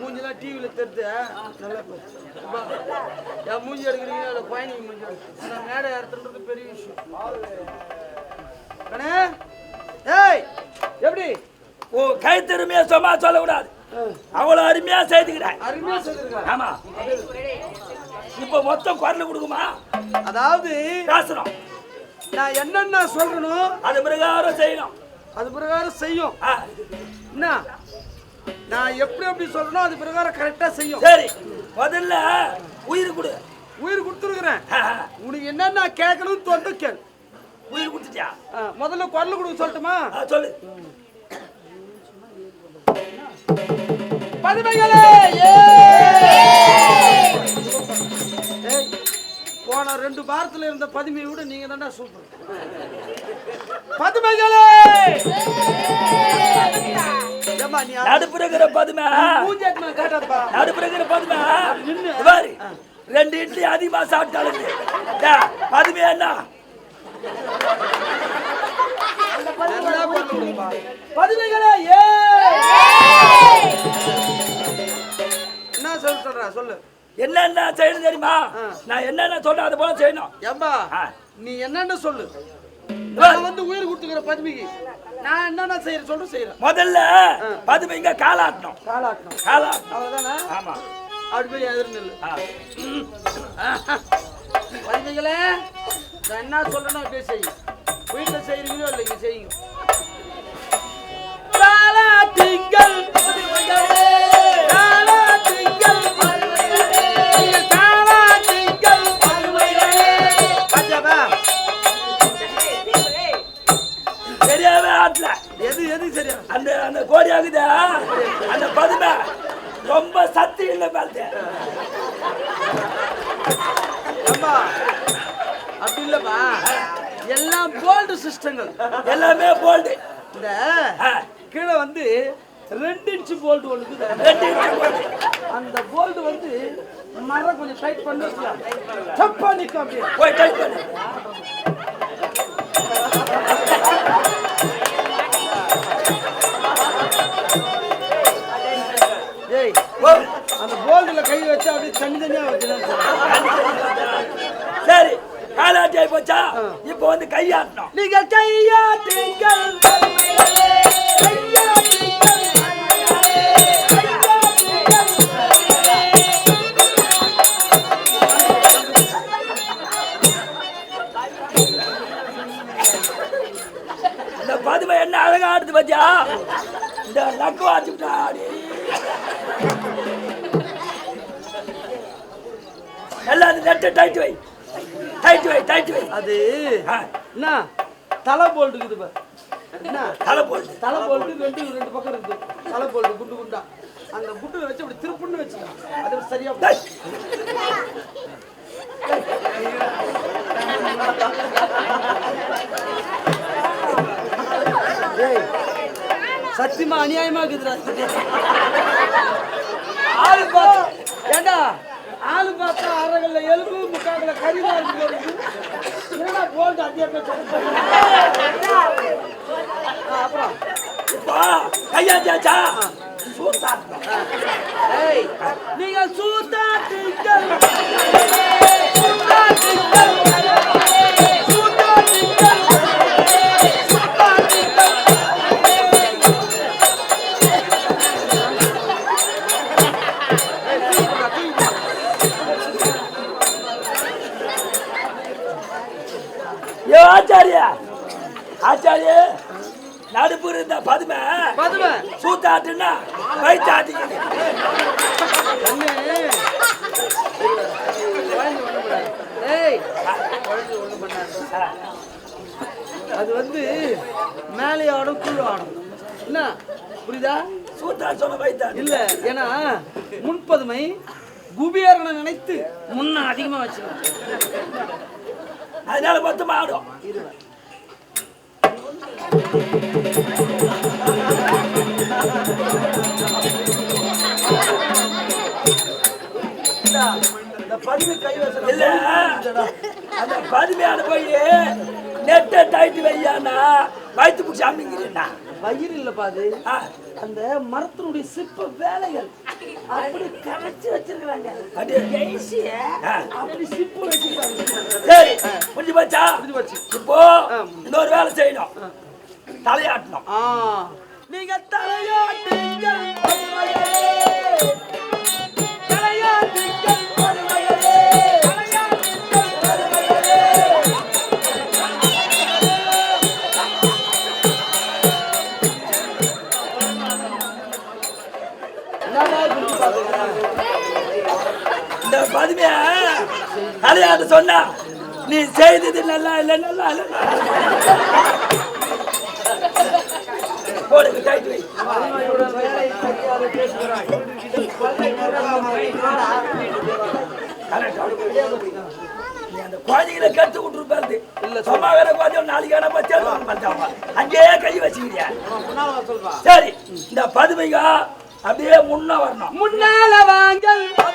மூஞ்சிலாம் டிவியில் நல்லா என் மூஞ்சி எடுக்கிறீங்க அதில் குழந்தைங்க மூஞ்சி. நான் மேடை பெரிய விஷயம். கண்ணே? ஏய் எப்படி? ஓ கை திறமையா சும்மா சொல்லக்கூடாது. அவ்வளவு அருமையா செய்துக்கிறேன் அருமையா சொல்லிருக்க ஆமா. இப்ப மொத்தம் குரல் கொடுக்குமா? அதாவது பேசணும் நான் என்னென்ன சொல்றனோ அது பிரகாரம் செய்யணும். அது பிரகாரம் செய்யும். என்ன? நான் எப்படி எப்படி சொல்றனோ அது பிரகாரம் கரெக்டா செய்யும். சரி முதல்ல உயிர் கொடு. உயிர் கொடுத்துருக்குறேன். உனக்கு என்னென்ன கேட்கணும்னு தொட்டு கேள். உயிர் கொடுத்துட்டியா? முதல்ல குரல் கொடுக்க சொல்லட்டுமா? சொல்லு. பதுமைகளே ஏய்! ரெண்டு வாரத்துல இருந்த பதுமையை விட நீங்க தான்டா சூப்பர் பதுமைகளே! ஏம்மா, நீ அது- நடுப்புறங்கிற பதுமை. நடுப்புறங்கிற பதுமை. நின்னு. இது பாரு. ரெண்டு இட்லி அதிகமா சாப்பிட்டாலும் பதுமை என்ன. பதுமைகளே ஏய்! என்ன சொல்ல சொல்ற சொல்லு. என்னென்ன செய்யணும் தெரியுமா. நான் என்னென்ன சொல்றேன் அது போல செய்யணும். ஏம்பா. நீ என்னன்னு சொல்லு? நான் வந்து உயிர் கொடுத்துக்கிற பதுமைக்கு நான் என்னென்ன செய்யற சொல்ற செய்யறேன். முதல்ல பதுமை இங்க காலாட்டணும். காலாட்டணும். காலாட்டணும். அவ்வளவுதானே? ஆமா. அப்படி போய் எதிர் நில்லு. ஆ. பதுமைகளே நான் என்ன சொல்றேனோ அப்படியே செய்யும் வீட்டில் செய்யறீங்களோ இல்லை இங்க செய்யுங்க. காலாட்டிங்கள். பதுமைகளே அந்த அந்த கோடி ஆகுதா? அந்த பதுமை. ரொம்ப சக்தி இல்லை பாத்து. அம்மா அப்படி இல்லப்பா எல்லாம் போல்டு சிஸ்டங்கள். எல்லாமே போல்டு இந்த கீழே வந்து ரெண்டு இன்ச்சு போல்டு ஒன்று. ரெண்டு இன்ச்சு போல்டு அந்த போல்டு வந்து மரம் கொஞ்சம் டைட் பண்ணி. தப்பா நிற்கும் அப்படியே. போய் டைப் பண்ணு. அந்த போல்டுல கை வச்சு அப்படியே தனி தனியா வைக்கணும் சரி காலாட்டி ஆகி போச்சா? இப்போ வந்து கையாட்டணும். நீங்க கையாட்டுங்கள். இந்த பதுமை என்ன அழகா ஆடுது பாத்தியா? இந்த நக்கு வாச்சுட்டா ஆடி. அந்த நெட்டை டைட் வை. டைட் வை டைட் வை. அது என்ன? தலை போல்டு இருக்குது. என்ன? தலை போட்டு தலை போல்டு ரெண்டு ரெண்டு பக்கம் இருக்குது. தலை போல்டு குண்டு குண்டா. அந்த குண்டுல வச்சு அப்படி திருப்புன்னு வச்சுக்கலாம். அது சரியா சத்தியமா அநியாயமா இருக்குதுடா. ஆளு பார்த்து ஏண்டா? ஆளு பார்த்தா அரைகல்ல எலும்பு முக்காக்கல கறிதான் இருக்கு. என்னடா போல்டு அதிக அப்புறம். கையாட்டியாச்சா? சூத்தாட்டணும் ஏய் நீங்க சூத்தாட்டுங்கள் ஆச்சாரிய நடுப்பு இருந்த பதுமை. பதுமை. சூத்தாட்டுன்னா பண்ணாது. அது வந்து மேலே ஆடும் கீழே ஆடும் என்ன? புரியுதா? சூத்தா சொன்ன வயிற்றாட்டி இல்ல ஏன்னா முன்பதுமை குபேரனை நினைத்து முன்ன அதிகமா வச்சுக்கணும் அதனால மொத்தமா ஆடும் இந்த பதிவு கைவசம் இல்ல அந்த பதுமையான போய் நெட்டை டைட்டு வையானா வயிற்று பிடிச்சி அமைங்கிறீண்ணா வயிறு இல்லப்பா அது அந்த மரத்தினுடைய சிற்ப வேலைகள் அப்படி கரைச்சு வச்சிருக்கிறாங்க அப்படியே அப்படி சிப்பு வச்சிருக்காங்க சரி புரிஞ்சு போச்சா புரிஞ்சு போச்சு. இப்போ இன்னொரு வேலை செய்யணும் தலையாட்டணும். நீங்க தலையாட்டுங்கள் பதுமையே. தலையாட்ட சொன்னா நீ செய்தது நல்லா இல்லை நல்லா இல்லை போடுங்க டைட் வை பதுமையோட வேலை தெரியாத பேசுகிறாய். நீ அந்த குழந்தைகளை கத்து விட்டுருப்பாரு இல்ல, இல்ல சும்மா வேற குழந்தை நாளைக்கு வேணா பச்சை பார்த்தாங்க அங்கேயே கை வச்சுக்கிறியா. சரி இந்த பதுமைங்க அப்படியே முன்ன வரணும் முன்னால. பின்னால